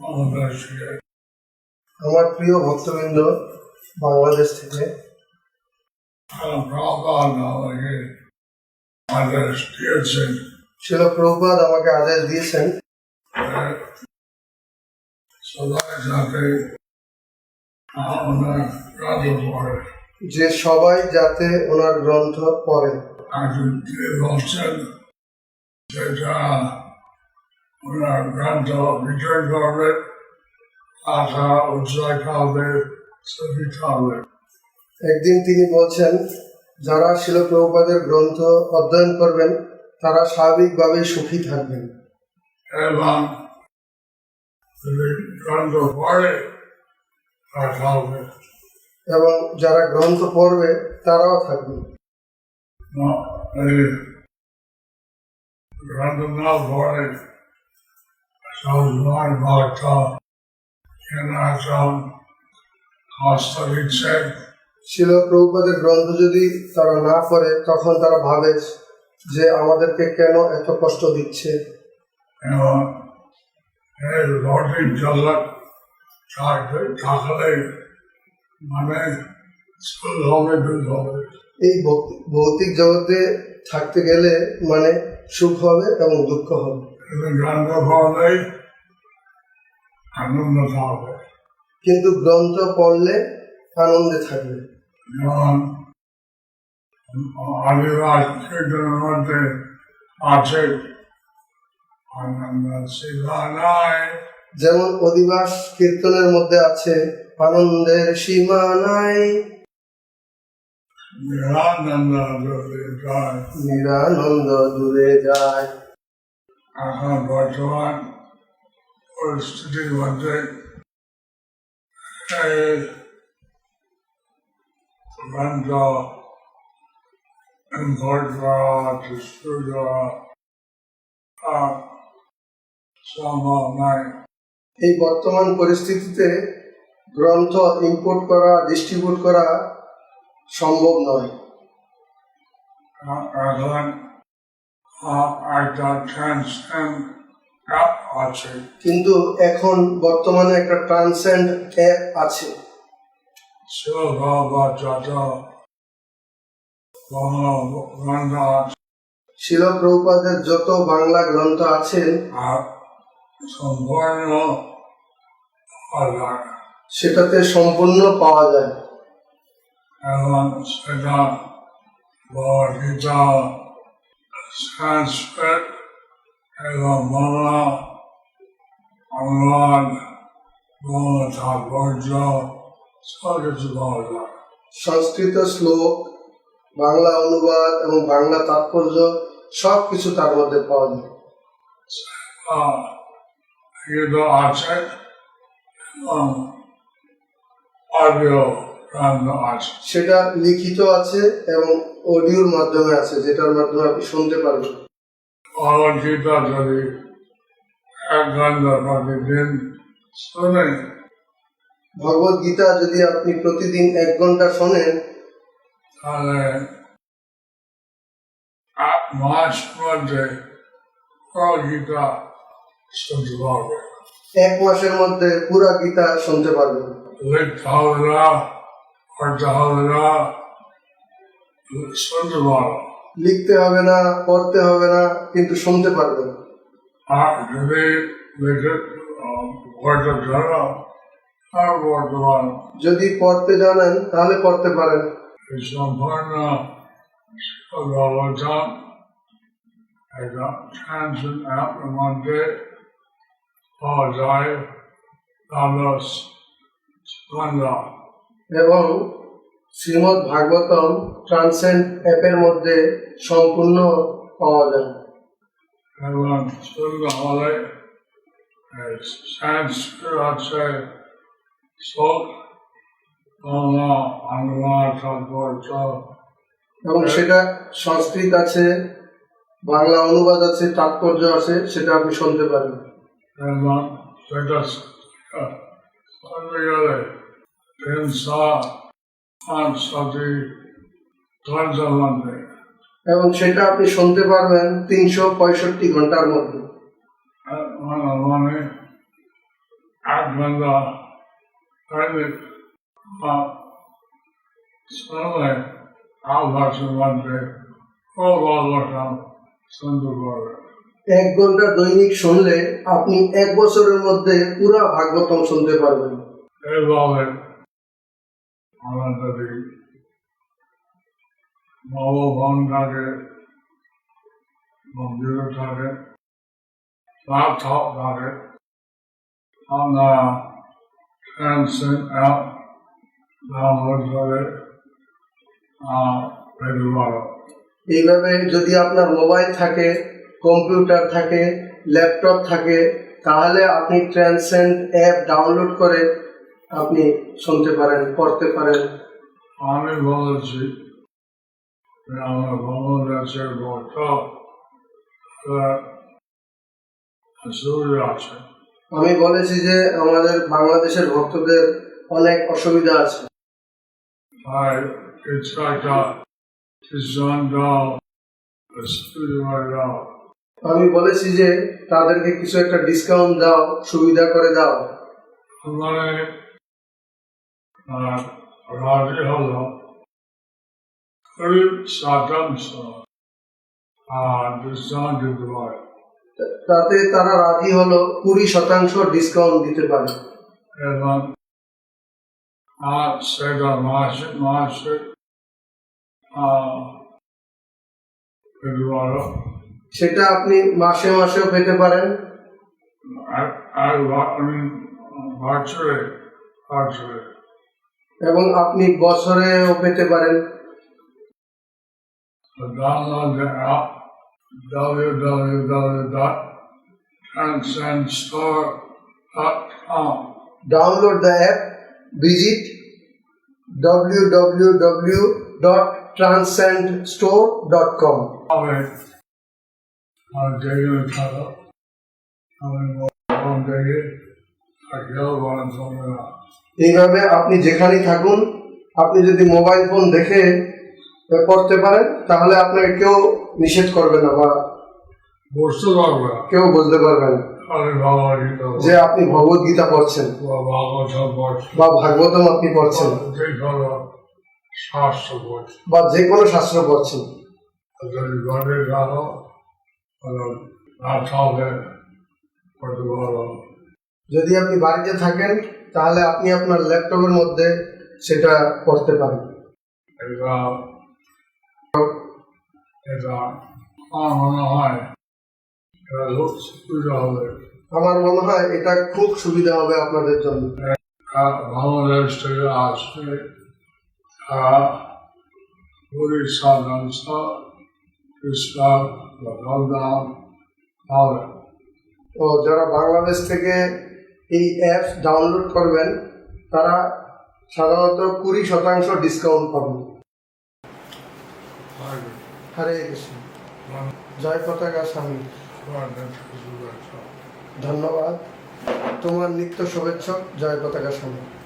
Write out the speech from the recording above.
বাংলাদেশকে আমার প্রিয় ভক্তবৃন্দ বাংলাদেশ থেকে। আদেশ দিয়েছেন। শিল প্রভুপাদ আমাকে আদেশ দিয়েছেন। যে সবাই যাতে ওনার গ্রন্থ পড়ে। এখন তিনি বলছেন যেটা ওনার গ্রন্থ বিজয় করবে আশা উজ্জ্বল খাবে ছবি খাবে একদিন তিনি বলছেন যারা শিল প্রভুপাদের গ্রন্থ অধ্যয়ন করবেন তারা স্বাভাবিকভাবে সুখী থাকবেন। এবং গ্রন্থ পড়ে তা খাবে এবং যারা গ্রন্থ পড়বে তারাও থাকবে গ্রন্থ না পড়ে সব নয় ভক্ত কেনা সব হস্ত দিচ্ছে শিল প্রভুপাদের গ্রন্থ যদি তারা না পড়ে তখন তারা ভাবে যে আমাদেরকে কেন এত কষ্ট দিচ্ছে। লটির থাকতে থাকলে মানে হবে। এই ভৌতি- ভৌতিক জগতে থাকতে গেলে মানে সুখ হবে এবং দুঃখ হবে। কিন্তু গ্রন্থ পড়লেই আনন্দ থাকবে কিন্তু গ্রন্থ পড়লে আনন্দে থাকবে। যেমন আদিবাস কীর্তনের মধ্যে আছে আনন্দ শিবানায় যেমন অধিবাস কীর্তনের মধ্যে আছে আনন্দের সীমা নাই। নিরানন্দ যদি যায়। নিরানন্দ দূরে যায়। এখন বর্তমান পরিস্থিতির মধ্যে এই করা করা সম্ভব নয়। এই বর্তমান পরিস্থিতিতে গ্রন্থ ইম্পোর্ট করা ডিস্ট্রিবিউট করা সম্ভব নয়। আছে কিন্তু এখন বর্তমানে একটা ট্রান্সেন্ড অ্যাপ আছে। শিলভা যত বাংলা গ্রন্থ আছে শিল প্রভুপাদের যত বাংলা গ্রন্থ সম্পূর্ণ সেটাতে সম্পূর্ণ পাওয়া যায়। এবং সেটা ভগবদ্গীতা সংস্কৃত এবং বাংলা অনুবাদ তাৎপর্য সব পাওয়া যায়। সংস্কৃত শ্লোক, বাংলা অনুবাদ এবং বাংলা তাৎপর্য সব কিছু তার মধ্যে পাওয়া যায়। আছে এবং আছে সেটা লিখিত আছে এবং অডিওর মাধ্যমে আছে যেটার মাধ্যমে আপনি শুনতে পারবেন। ভগবদ্গীতা যদি এক ঘণ্টা প্রতিদিন ভগবত গীতা যদি আপনি প্রতিদিন এক ঘণ্টা শোনেন তাহলে এক মাস মধ্যে গীতা শুনতে এক মাসের মধ্যে পুরা গীতা শুনতে পারবেন। লিখতে হবে না পড়তে হবে না শুনতে কিন্তু শুনতে পারবেন আর যদি পড়তে যদি জানেন তাহলে পড়তে পারেন। মধ্যে পাওয়া যায় এবং শ্রীমৎ ভাগবতম ট্রান্সেন্ড অ্যাপের মধ্যে সম্পূর্ণ পাওয়া যায়। এবং শুনতে হলে তাৎপর্য এবং সেটা সংস্কৃত আছে বাংলা অনুবাদ আছে তাৎপর্য আছে সেটা আপনি শুনতে পারেন। সেটা শুনতে গেলে তিন সাত সাথে ধৈর্য লাগবে এবং সেটা আপনি শুনতে পারবেন তিনশো পঁয়ষট্টি ঘণ্টার মধ্যে। মানে এক ঘণ্টা শুনলে আভাসের মধ্যে ও গল্পটা শুনতে পারবে এক ঘণ্টা দৈনিক শুনলে আপনি এক বছরের মধ্যে পুরা ভাগবতম শুনতে পারবেন। এইভাবে মন্দিরটাকে ল্যাপটপ থাকে আমরা ট্রান্সেন্ট অ্যাপ ডাউনলোড করে এইভাবে যদি আপনার মোবাইল থাকে, কম্পিউটার থাকে, ল্যাপটপ থাকে, তাহলে আপনি ট্রান্সেন্ড অ্যাপ ডাউনলোড করে আপনি শুনতে পারেন পড়তে পারেন। আমি বলেছি আমার সুবিধা আছে। আমি বলেছি যে আমাদের বাংলাদেশের ভক্তদের অনেক অসুবিধা আছে। তাই দাও দাও আমি বলেছি যে তাদেরকে কিছু একটা ডিসকাউন্ট দাও সুবিধা করে দাও। আর তাতে তারা রাজি হলো কুড়ি শতাংশ ডিসকাউন্ট দিতে পারে। এবং আর সেটা মাসে মাসে সেটা আপনি মাসে মাসেও পেতে পারেন। আমি বছরে বছরে এবং আপনি বছরেও পেতে পারেন So download the app www.transcendstore.com. Download the app visit www.transcendstore.com তবে এইভাবে আপনি যেখানেই থাকুন আপনি যদি মোবাইল ফোন দেখে পড়তে পারেন তাহলে আপনাকে কেউ নিষেধ করবে না বা বুঝতে পারবে। না কেউ বলতে পারবে না। যে আপনি ভগবত গীতা পড়ছেন। বা ভাগবতম আপনি পড়ছেন। বা যে কোনো শাস্ত্র পড়ছেন। যদি আপনি বাড়িতে থাকেন তাহলে আপনি আপনার ল্যাপটপের মধ্যে সেটা করতে পারেন। আমার মনে হয় আমার মনে হয় এটা খুব সুবিধা হবে আপনাদের জন্য। আর বাংলাদেশ থেকে আসছে তারা পুরী শতাংশ ইসলাম বা লকডাউন তো যারা বাংলাদেশ থেকে এই অ্যাপস ডাউনলোড করবেন, তারা সাধারণত কুড়ি শতাংশ ডিসকাউন্ট পাবেন হরে কৃষ্ণ। জয় পতাকা স্বামী। ধন্যবাদ। তোমার নিত্য শুভেচ্ছক জয় পতাকা স্বামী।